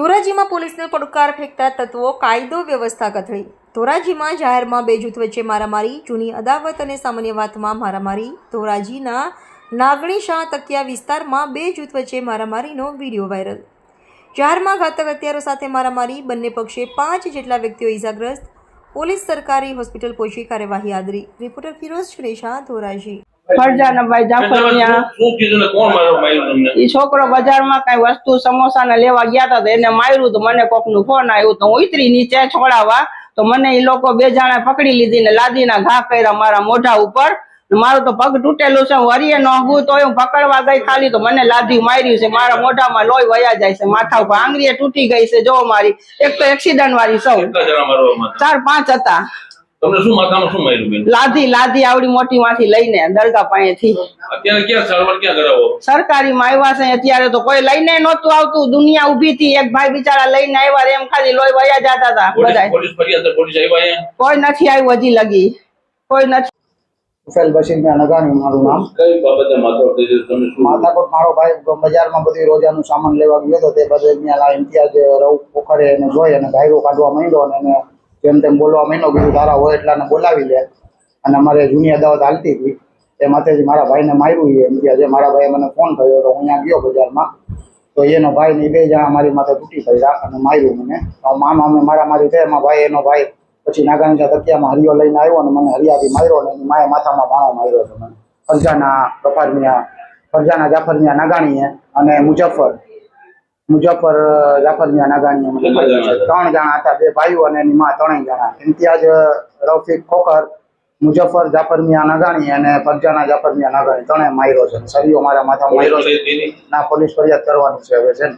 ધોરાજીમાં પોલીસને પડકાર ફેંકતા તત્વો કાયદો વ્યવસ્થા કથળી ધોરાજીમાં જાહેરમાં બે જૂથ વચ્ચે મારામારી, જૂની અદાવત અને સામાન્ય વાતમાં મારામારી. ધોરાજીના નાગણી શાહ તકિયા વિસ્તારમાં બે જૂથ વચ્ચે મારામારીનો વીડિયો વાયરલ. જાહેરમાં ઘાતક હત્યારો સાથે મારામારી, બંને પક્ષે પાંચ જેટલા વ્યક્તિઓ ઇજાગ્રસ્ત પોલીસ સરકારી હોસ્પિટલ પહોંચી કાર્યવાહી આદરી. રિપોર્ટર ફિરોઝ સુરેશા ધોરાજી. ફરજાનાભાઈ જાફરિયા. છોકરો બજારમાં કઈ વસ્તુ સમોસા લેવા ગયા હતા એને માર્યું તો મને કોકનું ફોન આવ્યું તો હું ઉતરી નીચે છોડાવવા. તો મને એ લોકો બે જણા પકડી લીધી ને લાદીના ઘા કર્યા મારા મોઢા ઉપર. મારું તો પગ તૂટેલું છે હું હરીએ ન હું તો હું પકડવા ગઈ ખાલી તો મને લાદી માર્યું છે મારા મોઢામાં લોહી વયા જાય છે માથા ઉપર આંગળીએ તૂટી ગઈ છે જો મારી. એક તો એક્સિડન્ટ વાળી સૌ? ચાર પાંચ હતા. તમને શું માથામાં શું માર્યું બેન? લાદી લાદી આવડી મોટી માંથી લઈને દરગાહ પાસેથી. અત્યારે ક્યાં સારવાર ક્યાં કરાવો? સરકારી માં આવ્યા છે અત્યારે તો કોઈ લઈને નહોતું આવતું. દુનિયા ઊભી હતી એક ભાઈ બિચારા લઈને આવ્યા એમ ખાલી લોહી વયા જતા હતા બધા પોલીસ ફરિયાદ પોલીસ આવ્યા કોઈ નથી આવ્યું હજી લગી. કોઈ નથી. કુશલ બશીરભાઈ નગાણી મારું નામ. કઈ બાબતે માથાકૂટ મારો ભાઈ બજારમાં બધી રોજાનું સામાન લેવા ગયો હતો તે બધું ત્યાં ઇમ્તિયાજ રવ પોખરે એને જોઈ અને ગાયરો કાઢવા માંડ્યો અને એને જેમ તેમ બોલવા મહિનો બીજું તારા હોય એટલાને બોલાવી લે. અને અમારે જૂની અદાવત હાલતી હતી. એ માથેથી મારા ભાઈને માર્યું એમ ઇમ્તિયાજે મારા ભાઈએ મને ફોન કર્યો તો હું અહીંયા ગયો બજારમાં. તો એનો ભાઈ ને બે જણા મારી માથે તૂટી પડ્યા અને માર્યું મને. મામા અમે મારા મારી થઈ એમાં ભાઈ, એનો ભાઈ પછી નાગાની તકિયામાં હરિયો લઈને આવ્યો અને મને હરિયાથી માર્યો અને એની માએ માથામાં ભાણો માર્યો હતો મને. ફરજાના ગફારમિયા ફરજાના જાફરમિયા નાગાણીએ અને મુજફ્ફર મુજફ્ફર જાફર જાફરમિયા નાગાણીએ ત્રણ જણા હતા બે ભાઈઓ અને એની માં ત્રણેય જણા. ઇમ્તિયાજ રફીક ખોખર મુજફ્ફર જાફરમિયા નાગાણી અને ફરજાના જાફરમિયા નાગાણી. ત્રણેય માર્યો છે. સરિયો મારા માથા માર્યો છે. ના પોલીસ ફરિયાદ કરવાની છે હવે છે ને.